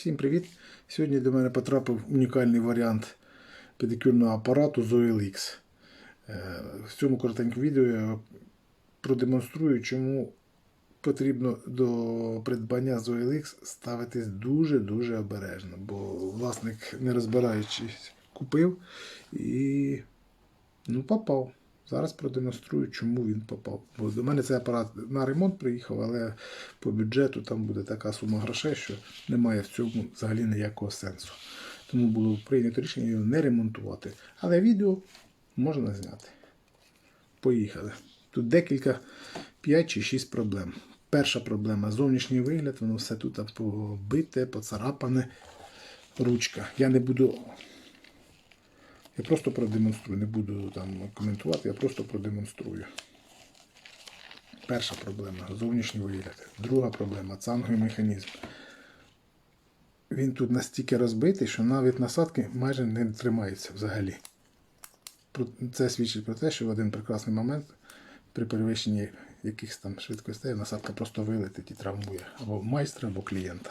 Всім привіт! Сьогодні до мене потрапив унікальний варіант педикюрного апарату ZoelX. Е, В цьому коротенькому відео я продемонструю, чому потрібно до придбання ZoelX ставитись дуже-дуже обережно, бо власник, не розбираючись, купив і ну, попав. Зараз продемонструю, чому він попав. Бо до мене цей апарат на ремонт приїхав, але по бюджету там буде така сума грошей, що немає в цьому взагалі ніякого сенсу. Тому було прийнято рішення його не ремонтувати. Але відео можна зняти. Поїхали. Тут декілька 5 чи 6 проблем. Перша проблема зовнішній вигляд, воно все тут побите, поцарапане. Ручка. Я не буду я просто продемонструю, не буду там коментувати, я просто продемонструю. Перша проблема зовнішній вигляд. Друга проблема цанговий механізм. Він тут настільки розбитий, що навіть насадки майже не тримаються взагалі. Це свідчить про те, що в один прекрасний момент при перевищенні якихось там швидкостей насадка просто вилетить і травмує або майстра, або клієнта.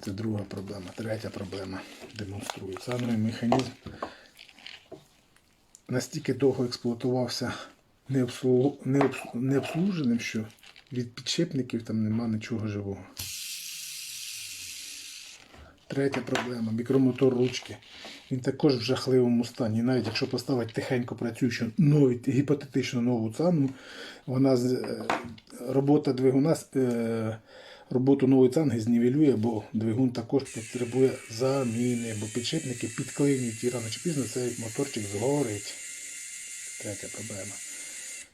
Це друга проблема. Третя проблема. Демонструю. Цанговий механізм настільки довго експлуатувався необслу- необс- необслуженим, що від підшипників там нема нічого живого. Третя проблема. Мікромотор ручки. Він також в жахливому стані. Навіть якщо поставити тихенько працюючу нову, гіпотетично нову цану, вона е, робота двигуна е, роботу нової цанги знівелює, бо двигун також потребує заміни, бо підшипники підклинюють і рано чи пізно цей моторчик згорить. Третя проблема.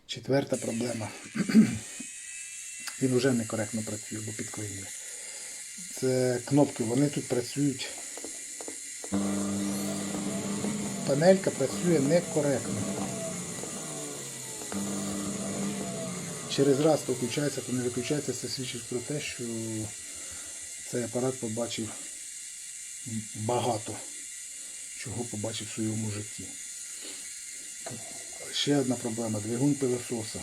Четверта проблема. Він вже некоректно працює, бо підклинює. Це кнопки, вони тут працюють. Панелька працює некоректно. Через раз то включається, то не виключається, це свідчить про те, що цей апарат побачив багато чого побачив в своєму житті. Ще одна проблема двигун пилососа.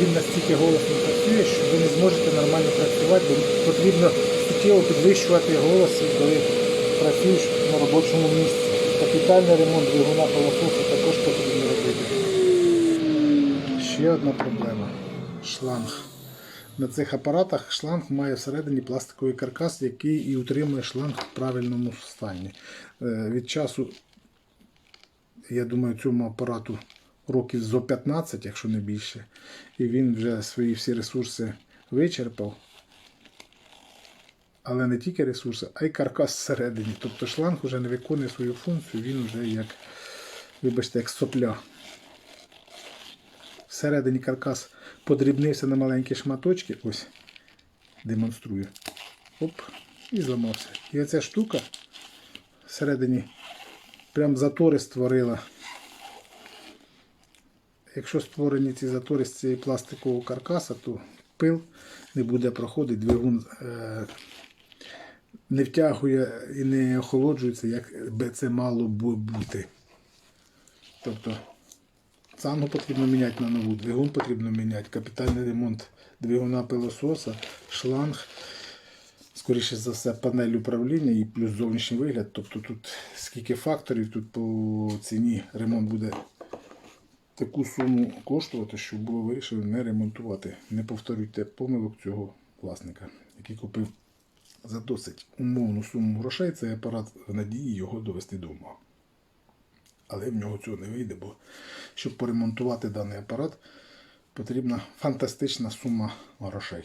Він настільки голосно працює, що ви не зможете нормально працювати, бо потрібно суттєво підвищувати голос, коли працюєш на робочому місці. Капітальний ремонт двигуна пилососа також потрібно робити. Ще одна проблема шланг. На цих апаратах шланг має всередині пластиковий каркас, який і утримує шланг в правильному стані. Е, Від часу, я думаю, цьому апарату років зо 15, якщо не більше, і він вже свої всі ресурси вичерпав. Але не тільки ресурси, а й каркас всередині. Тобто шланг вже не виконує свою функцію, він вже як, вибачте, як сопля. Всередині каркас подрібнився на маленькі шматочки. Ось, демонструю. Оп, і зламався. І оця штука всередині прям затори створила. Якщо створені ці затори з цієї пластикового каркаса, то пил не буде проходити, двигун е, не втягує і не охолоджується, як би це мало бу- бути. Тобто Цангу потрібно міняти на нову, двигун потрібно міняти, капітальний ремонт двигуна пилососа, шланг, скоріше за все, панель управління і плюс зовнішній вигляд. Тобто тут скільки факторів, тут по ціні ремонт буде таку суму коштувати, що було вирішено не ремонтувати. Не повторюйте помилок цього власника, який купив за досить умовну суму грошей цей апарат в надії його довести додому. Але в нього цього не вийде, бо щоб поремонтувати даний апарат, потрібна фантастична сума грошей.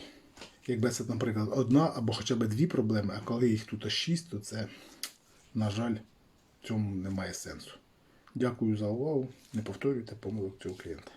Якби це, наприклад, одна або хоча б дві проблеми, а коли їх тут шість, то це, на жаль, в цьому немає сенсу. Дякую за увагу. Не повторюйте помилок цього клієнта.